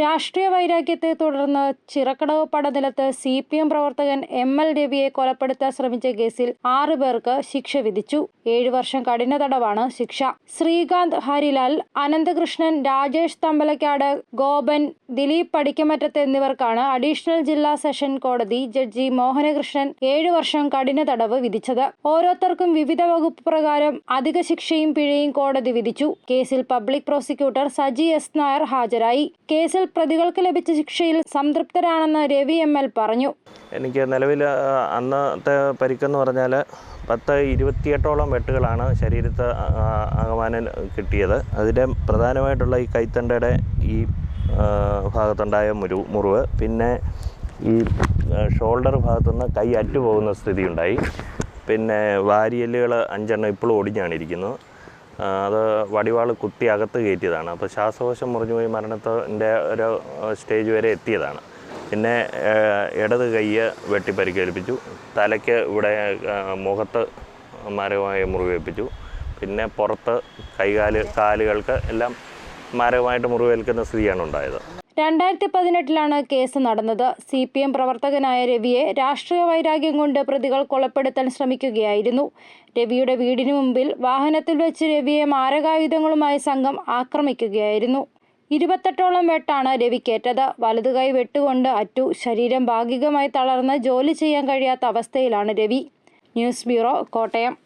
രാഷ്ട്രീയ വൈരാഗ്യത്തെ തുടർന്ന് ചിറക്കടവ് പടനിലത്ത് സി പി എം പ്രവർത്തകൻ എം എൽ രവിയെ കൊലപ്പെടുത്താൻ ശ്രമിച്ച കേസിൽ ആറുപേർക്ക് ശിക്ഷ വിധിച്ചു. ഏഴു വർഷം കഠിന തടവാണ് ശിക്ഷ. ശ്രീകാന്ത് ഹരിലാൽ അനന്തകൃഷ്ണൻ രാജേഷ് തമ്പലക്കാട് ഗോപൻ ദിലീപ് പടിക്കമറ്റത്ത് എന്നിവർക്കാണ് അഡീഷണൽ ജില്ലാ സെഷൻ കോടതി ജഡ്ജി മോഹനകൃഷ്ണൻ ഏഴു വർഷം കഠിന തടവ് വിധിച്ചത്. ഓരോരുത്തർക്കും വിവിധ വകുപ്പ് പ്രകാരം അധിക ശിക്ഷയും പിഴയും കോടതി വിധിച്ചു. കേസിൽ public prosecutor Saji S Nair ഹാജരായി. കേസിൽ പ്രതികൾക്ക് ലഭിച്ച ശിക്ഷയിൽ സംതൃപ്തരാണെന്ന് രവി എം എൽ പറഞ്ഞു. എനിക്ക് നിലവിൽ അന്നത്തെ പരിക്കെന്ന് പറഞ്ഞാൽ പത്ത് ഇരുപത്തിയെട്ടോളം വെട്ടുകളാണ് ശരീരത്ത് ആകമാനം കിട്ടിയത്. അതിന്റെ പ്രധാനമായിട്ടുള്ള ഈ കൈത്തണ്ടയുടെ ഈ ഭാഗത്തുണ്ടായ മുരു മുറിവ് പിന്നെ ഈ ഷോൾഡർ ഭാഗത്തുനിന്ന് കൈ അറ്റുപോകുന്ന സ്ഥിതിയുണ്ടായി. പിന്നെ വാരിയല്ലുകൾ അഞ്ചെണ്ണം ഇപ്പോഴും ഒടിഞ്ഞാണ് ഇരിക്കുന്നത് അത് വടിവാൾ കുത്തി അകത്ത് കയറ്റിയതാണ്. അപ്പോൾ ശ്വാസകോശം മുറിഞ്ഞു പോയി മരണത്തിന്റെ ഒരു സ്റ്റേജ് വരെ എത്തിയതാണ്. പിന്നെ ഇടത് കൈയ്യ് വെട്ടിപ്പരിക്കേൽപ്പിച്ചു. തലയ്ക്ക് ഇവിടെ മുഖത്ത് മരവുമായി മുറിവേൽപ്പിച്ചു. പിന്നെ പുറത്ത് കൈകാൽ കാലുകൾക്ക് എല്ലാം മാരകമായിട്ട് മുറിവേൽക്കുന്ന സ്ഥിതിയാണ് ഉണ്ടായത്. രണ്ടായിരത്തി പതിനെട്ടിലാണ് കേസ് നടന്നത്. സി പി എം പ്രവർത്തകനായ രവിയെ രാഷ്ട്രീയ വൈരാഗ്യം കൊണ്ട് പ്രതികൾ കൊലപ്പെടുത്താൻ ശ്രമിക്കുകയായിരുന്നു. രവിയുടെ വീടിന് മുമ്പിൽ വാഹനത്തിൽ വെച്ച് രവിയെ മാരകായുധങ്ങളുമായി സംഘം ആക്രമിക്കുകയായിരുന്നു. ഇരുപത്തെട്ടോളം വെട്ടാണ് രവിക്കേറ്റത് വലതുകൈ വെട്ടുകൊണ്ട് അറ്റു ശരീരം ഭാഗികമായി തളർന്ന് ജോലി ചെയ്യാൻ കഴിയാത്ത അവസ്ഥയിലാണ് രവി. News bureau Kottayam.